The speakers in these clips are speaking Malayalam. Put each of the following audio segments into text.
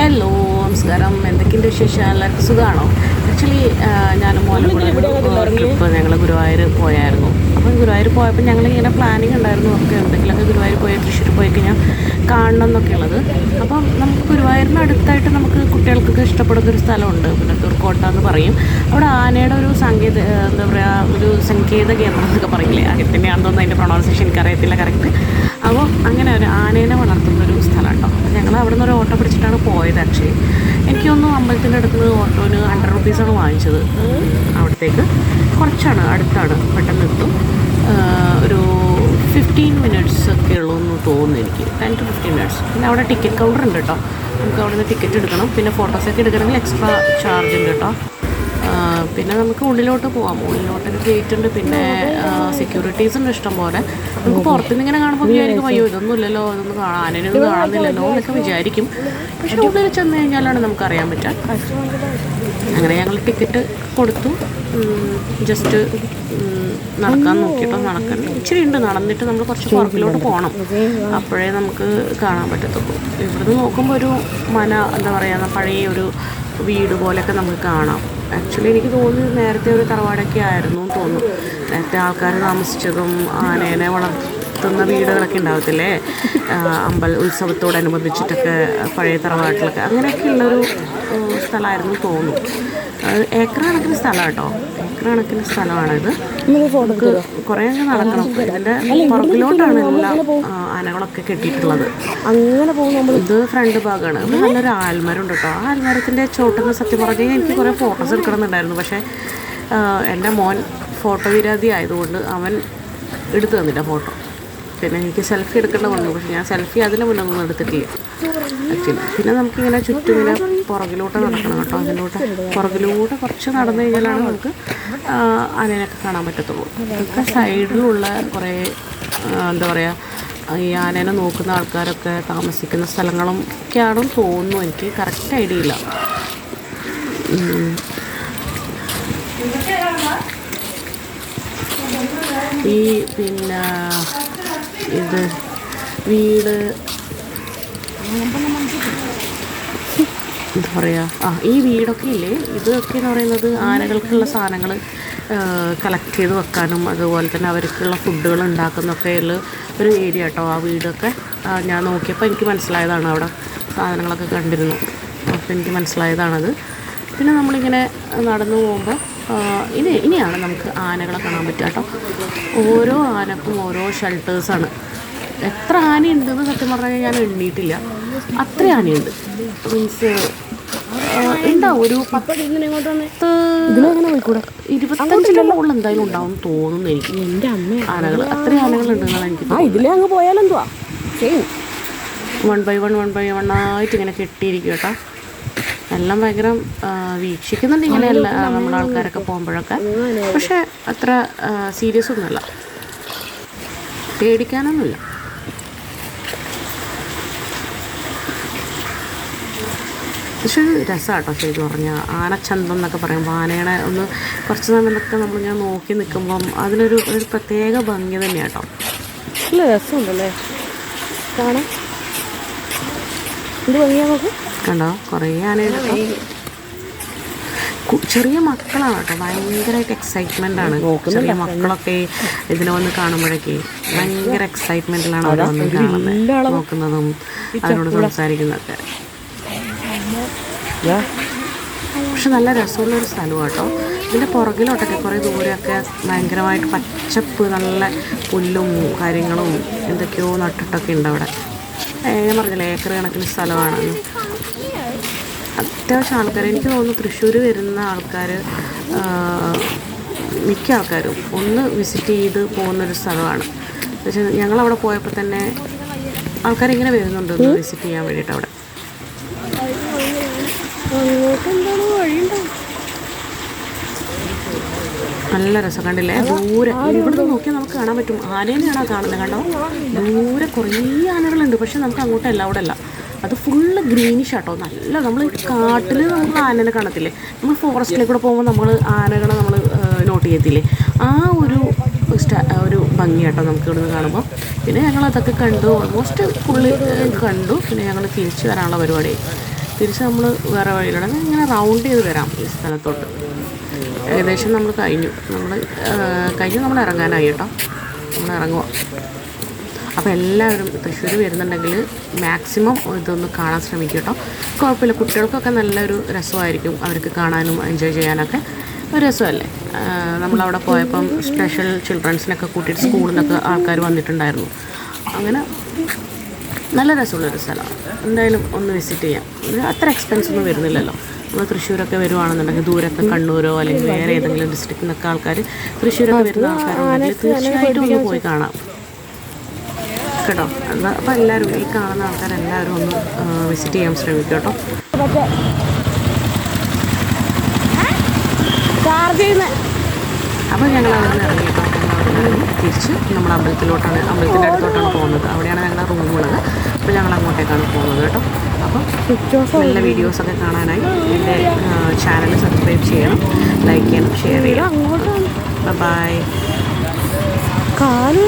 ഹലോ നമസ്കാരം. എന്തൊക്കെയുണ്ട് വിശേഷം? എല്ലാവർക്കും സുഖമാണോ ആക്ച്വലി ഞാൻ മോനെ ട്രിപ്പ് ഞങ്ങൾ ഗുരുവായൂർ പോയായിരുന്നു. അപ്പം ഗുരുവായൂർ പോയപ്പോൾ ഞങ്ങൾ ഇങ്ങനെ പ്ലാനിങ് ഉണ്ടായിരുന്നു ഒക്കെ എന്തെങ്കിലുമൊക്കെ ഗുരുവായൂർ പോയി തൃശ്ശൂർ പോയി കഴിഞ്ഞാൽ കാണണം എന്നൊക്കെ ഉള്ളത്. അപ്പം നമുക്ക് ഗുരുവായൂരിന് അടുത്തായിട്ട് നമുക്ക് കുട്ടികൾക്കൊക്കെ ഇഷ്ടപ്പെടുന്ന ഒരു സ്ഥലമുണ്ട്. പിന്നെ ദുർക്കോട്ട എന്ന് പറയും. അവിടെ ആനയുടെ ഒരു സങ്കേത എന്താ പറയുക ഒരു സങ്കേത കേന്ദ്രം എന്നൊക്കെ പറയില്ലേ? അങ്ങനെ തന്നെയാണെന്ന് തോന്നുന്നു അതിന്റെ പ്രൊണൗൺസേഷൻ എനിക്കറിയത്തില്ല കറക്റ്റ് അപ്പോൾ അങ്ങനെ ഒരു ആനേനെ വളർത്തുന്ന ഒരു സ്ഥലം കേട്ടോ അപ്പോൾ ഞങ്ങൾ അവിടെ നിന്ന് ഒരു ഓട്ടോ പിടിച്ചിട്ടാണ് പോയത് അക്ഷയ് എനിക്ക് തോന്നുന്നു അമ്പലത്തിന്റെ അടുത്ത് ഓട്ടോന് ഹൺഡ്രഡ് റുപ്പീസാണ് വാങ്ങിച്ചത്. അവിടത്തേക്ക്. കുറച്ചാണ് അടുത്താണ്. പെട്ടെന്ന് എത്തും. ഒരു ഫിഫ്റ്റീൻ മിനിറ്റ്സ് ഒക്കെ ഉള്ളൂ എന്ന് തോന്നുന്നു എനിക്ക്. ടെൻ ടു ഫിഫ്റ്റീൻ മിനിറ്റ്സ് പിന്നെ അവിടെ ടിക്കറ്റ് കൗണ്ടർ ഉണ്ട് കേട്ടോ. നമുക്ക് അവിടെ നിന്ന് ടിക്കറ്റ് എടുക്കണം. പിന്നെ ഫോട്ടോസൊക്കെ എടുക്കണമെങ്കിൽ എക്സ്ട്രാ ചാർജ് ഉണ്ട് കേട്ടോ. പിന്നെ നമുക്ക് ഉള്ളിലോട്ട് പോവാം. ഉള്ളിലോട്ടൊരു ഗേറ്റ് ഉണ്ട് പിന്നെ സെക്യൂരിറ്റീസ് ഉണ്ട് ഇഷ്ടം പോലെ. നമുക്ക് പുറത്തുനിന്ന് ഇങ്ങനെ കാണുമ്പോൾ വിചാരിക്കും അയ്യോ ഇതൊന്നും ഇല്ലല്ലോ ഇതൊന്നും കാണാനൊന്നും കാണുന്നില്ലല്ലോ എന്നൊക്കെ വിചാരിക്കും. പക്ഷെ ഉള്ളിൽ ചെന്ന് കഴിഞ്ഞാലാണ് നമുക്ക് അറിയാൻ പറ്റുക. അങ്ങനെ ഞങ്ങൾ ടിക്കറ്റ് കൊടുത്തു. ജസ്റ്റ് നടക്കാൻ നോക്കിയിട്ടോ നടക്കാൻ. ഇച്ചിരി ഉണ്ട് നടന്നിട്ട് നമ്മൾ കുറച്ച് പുറകിലോട്ട് പോകണം അപ്പോഴേ നമുക്ക് കാണാൻ പറ്റത്തുള്ളൂ. ഇവിടുന്ന് നോക്കുമ്പോൾ ഒരു മന എന്താ പറയുക പഴയ ഒരു വീട് പോലെയൊക്കെ നമുക്ക് കാണാം. ആക്ച്വലി എനിക്ക് തോന്നി നേരത്തെ ഒരു തറവാടൊക്കെ ആയിരുന്നു തോന്നുന്നു. നേരത്തെ ആൾക്കാർ താമസിച്ചതും ആനേനെ വളർത്തുന്ന വീടുകളൊക്കെ ഉണ്ടാവത്തില്ലേ? അമ്പൽ ഉത്സവത്തോടനുബന്ധിച്ചിട്ടൊക്കെ പഴയ തറവാട്ടിലൊക്കെ അങ്ങനെയൊക്കെയുള്ളൊരു ഉള്ളൊരു സ്ഥലമായിരുന്നു തോന്നുന്നു. അത് ഏക്കർ കണക്കിന് സ്ഥലം കേട്ടോ. ഏക്കർ കണക്കിന് സ്ഥലമാണിത്. നമുക്ക് കുറേ നടക്കണം. ഇതിന്റെ പുറകിലോട്ടാണ് എല്ലാ ആനകളൊക്കെ കെട്ടിയിട്ടുള്ളത്. അങ്ങനെ പോകുമ്പോൾ ഇത് ഫ്രണ്ട് ഭാഗമാണ്. ഇവിടെ നല്ലൊരു ആൽമരമുണ്ട് കേട്ടോ. ആ ആൽമരത്തിന്റെ ചോട്ടെന്ന് സത്യം പറഞ്ഞു കഴിഞ്ഞാൽ എനിക്ക് കുറേ ഫോട്ടോസ് എടുക്കണമെന്നുണ്ടായിരുന്നു. പക്ഷേ എന്റെ മോൻ ഫോട്ടോ വിരാതി ആയതുകൊണ്ട് അവൻ എടുത്തു തന്നില്ല ഫോട്ടോ. പിന്നെ എനിക്ക് സെൽഫി എടുക്കേണ്ട വന്നു പക്ഷെ ഞാൻ സെൽഫി അതിന് മുന്നേ ഒന്നും എടുത്തിട്ടില്ല. ആക്ച്വലി. പിന്നെ നമുക്കിങ്ങനെ ചുറ്റും ഇങ്ങനെ പുറകിലൂടെ നടക്കണം കേട്ടോ. അതിലൂടെ പുറകിലൂടെ കുറച്ച് നടന്നു കഴിഞ്ഞാലാണ് നമുക്ക് ആനേനൊക്കെ കാണാൻ പറ്റത്തുള്ളൂ. ഇതൊക്കെ സൈഡിലുള്ള കുറേ എന്താ പറയുക ഈ ആനേനെ നോക്കുന്ന ആൾക്കാരൊക്കെ താമസിക്കുന്ന സ്ഥലങ്ങളും ഒക്കെയാണെന്ന് തോന്നുന്നു. എനിക്ക് കറക്റ്റ് ഐഡിയ ഇല്ല. ഈ പിന്നെ ഇത് വീട്. എന്താ പറയുക ആ ഈ വീടൊക്കെ ഇല്ലേ ഇതൊക്കെ എന്ന് പറയുന്നത് ആനകൾക്കുള്ള സാധനങ്ങൾ കളക്ട് ചെയ്ത് വെക്കാനും അതുപോലെ തന്നെ അവർക്കുള്ള ഫുഡുകൾ ഉണ്ടാക്കുന്നൊക്കെ ഉള്ള ഒരു ഏരിയ കേട്ടോ ആ വീടൊക്കെ. ഞാൻ നോക്കിയപ്പോൾ എനിക്ക് മനസ്സിലായതാണ് അവിടെ സാധനങ്ങളൊക്കെ കണ്ടിരുന്നു. അപ്പോൾ എനിക്ക് മനസ്സിലായതാണത്. പിന്നെ നമ്മളിങ്ങനെ നടന്നു പോകുമ്പോൾ ഇനി ഇനിയാണ് നമുക്ക് ആനകളെ കാണാൻ പറ്റുക കേട്ടോ. ഓരോ ആനക്കും ഓരോ ഷെൽട്ടേഴ്സാണ് എത്ര ആനയുണ്ടെന്ന് സത്യം പറഞ്ഞാൽ ഞാൻ എണ്ണിയിട്ടില്ല അത്ര ആനയുണ്ട്. മീൻസ് ഉണ്ടാവും ഒരു പത്ത് ഇരുപത്തഞ്ചിന്റെ മുകളിൽ എന്തായാലും ഉണ്ടാവും തോന്നുന്നു എനിക്ക്. എന്റെ അമ്മ ആനകൾ അത്ര ആനകളുണ്ടെന്നാണ് എനിക്ക് ഇതിലേ അങ്ങ് പോയാലെന്തുവാ? One by one one by one ആയിട്ട് ഇങ്ങനെ കെട്ടിയിരിക്കും കേട്ടോ. എല്ലാം ഭയങ്കര വീക്ഷിക്കുന്നുണ്ട് ഇങ്ങനെയല്ല നമ്മുടെ ആൾക്കാരൊക്കെ പോകുമ്പോഴൊക്കെ. പക്ഷെ അത്ര സീരിയസ് ഒന്നുമല്ല. പേടിക്കാനൊന്നുമില്ല. പക്ഷെ രസമാട്ടോ ശരിക്കും പറഞ്ഞാൽ ആനച്ചന്തം എന്നൊക്കെ പറയും. ആനയുടെ ഒന്ന് കുറച്ച് സമയമൊക്കെ നമ്മളിങ്ങനെ നോക്കി നിൽക്കുമ്പം അതിനൊരു ഒരു പ്രത്യേക ഭംഗി തന്നെ കേട്ടോ നല്ല രസമുണ്ടല്ലേ? കാണാൻ എന്ത് ഭംഗിയാ നോക്ക്. കണ്ടോ? കുറേ ആനകൾ ചെറിയ മക്കളാണ് കേട്ടോ. ഭയങ്കരമായിട്ട് എക്സൈറ്റ്മെന്റ് ആണ്. ചെറിയ മക്കളൊക്കെ ഇതിനെ വന്ന് കാണുമ്പോഴൊക്കെ ഭയങ്കര എക്സൈറ്റ്മെന്റിലാണ് അവർ വന്ന് കാണുന്നത് നോക്കുന്നതും അതിനോട് സംസാരിക്കുന്നതൊക്കെ പക്ഷെ നല്ല രസമുള്ളൊരു സ്ഥലമാണ് കേട്ടോ ഇതിന്റെ പുറകിലോട്ടൊക്കെ കുറേ ദൂരെയൊക്കെ ഭയങ്കരമായിട്ട് പച്ചപ്പ് നല്ല പുല്ലും കാര്യങ്ങളും എന്തൊക്കെയോ നട്ടിട്ടൊക്കെ ഉണ്ട് അവിടെ. ഞാൻ പറഞ്ഞില്ലേ ഏക്കർ കണക്കിന് സ്ഥലമാണ്. അത്യാവശ്യം ആൾക്കാർ എനിക്ക് തോന്നുന്നു തൃശ്ശൂർ വരുന്ന ആൾക്കാർ മിക്ക ആൾക്കാരും ഒന്ന് വിസിറ്റ് ചെയ്ത് പോകുന്നൊരു സ്ഥലമാണ്. പക്ഷെ ഞങ്ങളവിടെ പോയപ്പോൾ തന്നെ ആൾക്കാരിങ്ങനെ വരുന്നുണ്ട് വിസിറ്റ് ചെയ്യാൻ വേണ്ടിയിട്ട് അവിടെ. നല്ല രസം കണ്ടില്ലേ? ദൂരെ ഇവിടുന്ന് നോക്കിയാൽ നമുക്ക് കാണാൻ പറ്റും. ആനേനെയാണോ കാണുന്നത് കണ്ടോ? ദൂരെ കുറേ ആനകളുണ്ട്. പക്ഷെ നമുക്ക് അങ്ങോട്ടല്ല അവിടെ അല്ല അത് ഫുള്ള് ഗ്രീനിഷ് ആട്ടോ. നല്ല നമ്മൾ കാട്ടിൽ നമുക്ക് ആനനെ കാണത്തില്ലേ? നമ്മൾ ഫോറസ്റ്റിലേക്ക് കൂടെ പോകുമ്പോൾ നമ്മൾ ആനകളെ നമ്മൾ നോട്ട് ചെയ്യത്തില്ലേ? ആ ഒരു ഒരു ഭംഗി കേട്ടോ നമുക്ക് ഇവിടുന്ന് കാണുമ്പോൾ പിന്നെ ഞങ്ങൾ അതൊക്കെ കണ്ടു. ഓൾമോസ്റ്റ് ഫുള്ള് കണ്ടു. പിന്നെ ഞങ്ങൾ തിരിച്ചു വരാനുള്ള പരിപാടി. തിരിച്ച് നമ്മൾ വേറെ വഴിയിലൂടെ ഇങ്ങനെ റൗണ്ട് ചെയ്ത് വരാം ഈ സ്ഥലത്തോട്ട്. ഏകദേശം നമ്മൾ കഴിഞ്ഞു. നമ്മൾ കഴിഞ്ഞു. നമ്മൾ ഇറങ്ങാനായി കേട്ടോ. നമ്മൾ ഇറങ്ങുക അപ്പോൾ എല്ലാവരും തൃശ്ശൂർ വരുന്നുണ്ടെങ്കിൽ മാക്സിമം ഇതൊന്ന് കാണാൻ ശ്രമിക്കുക കേട്ടോ കുഴപ്പമില്ല കുട്ടികൾക്കൊക്കെ നല്ലൊരു രസമായിരിക്കും അവർക്ക് കാണാനും എൻജോയ് ചെയ്യാനൊക്കെ ഒരു രസമല്ലേ നമ്മളവിടെ പോയപ്പം സ്പെഷ്യൽ ചിൽഡ്രൻസിനൊക്കെ കൂട്ടിയിട്ട് സ്കൂളിൽ നിന്നൊക്കെ ആൾക്കാർ വന്നിട്ടുണ്ടായിരുന്നു അങ്ങനെ നല്ല രസമുള്ളൊരു സ്ഥലമാണ് എന്തായാലും ഒന്ന് വിസിറ്റ് ചെയ്യാം അത്ര എക്സ്പെൻസ് ഒന്നും വരുന്നില്ലല്ലോ നമ്മൾ തൃശ്ശൂരൊക്കെ വരുവാണെന്നുണ്ടെങ്കിൽ ദൂരത്തെ കണ്ണൂരോ അല്ലെങ്കിൽ വേറെ ഏതെങ്കിലും ഡിസ്ട്രിക്റ്റിൽ നിന്നൊക്കെ ആൾക്കാർ തൃശ്ശൂരൊക്കെ വരുന്ന ആൾക്കാരുണ്ടെങ്കിൽ തീർച്ചയായിട്ടും ഒന്ന് പോയി കാണാം കേട്ടോ. എന്നാൽ അപ്പോൾ എല്ലാവരും ഈ കാണുന്ന ആൾക്കാരെല്ലാവരും ഒന്ന് വിസിറ്റ് ചെയ്യാൻ ശ്രമിക്കും കേട്ടോ. അപ്പോൾ ഞങ്ങൾ അവിടെ നിന്ന് ഇറങ്ങി കേട്ടോ. തിരിച്ച് നമ്മൾ അമ്പലത്തിലോട്ടാണ് അമ്പലത്തിന്റെ അടുത്തോട്ടാണ് പോകുന്നത്. അവിടെയാണ് ഞങ്ങളുടെ റൂമുള്ളത്. അപ്പോൾ ഞങ്ങൾ അങ്ങോട്ടേക്കാണ് പോകുന്നത് കേട്ടോ. അപ്പോൾ നല്ല വീഡിയോസൊക്കെ കാണാനായി. എന്റെ ചാനൽ സബ്സ്ക്രൈബ് ചെയ്യണം ലൈക്ക് ചെയ്യണം ഷെയർ ചെയ്യണം. അങ്ങോട്ടാണ് ബൈ കാൽ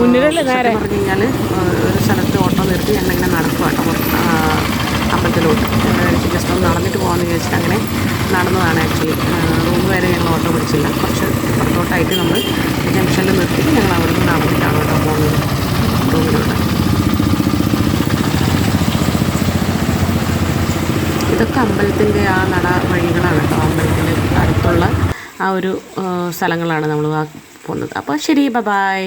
മുന്നിലല്ലേ നേരെ? പറഞ്ഞു കഴിഞ്ഞാൽ ഒരു സ്ഥലത്ത് ഓട്ടോ നിർത്തി ഞങ്ങളിങ്ങനെ നടക്കുക കേട്ടോ അമ്പലത്തിലോട്ട്. ജസ്റ്റ് ഒന്ന് നടന്നിട്ട് പോകാമെന്ന് വിചാരിച്ചിട്ട് അങ്ങനെ നടന്നതാണ് ആക്ച്വലി റൂം വരെ ഞങ്ങൾ ഓട്ടോ പിടിച്ചില്ല. കുറച്ച് പുറത്തോട്ടായിട്ട് നമ്മൾ ജംഗ്ഷനിൽ നിർത്തി ഞങ്ങൾ അവിടെ നിന്ന് നടന്നിട്ടാണ് കേട്ടോ പോകുന്നത് റൂമിലോട്ട്. ഇതൊക്കെ അമ്പലത്തിന്റെ ആ നട വഴികളാണ് കേട്ടോ. അമ്പലത്തിന്റെ അടുത്തുള്ള ആ ഒരു സ്ഥലങ്ങളാണ് നമ്മൾ പോകുന്നത് അപ്പോൾ ശരി ബ ബായ്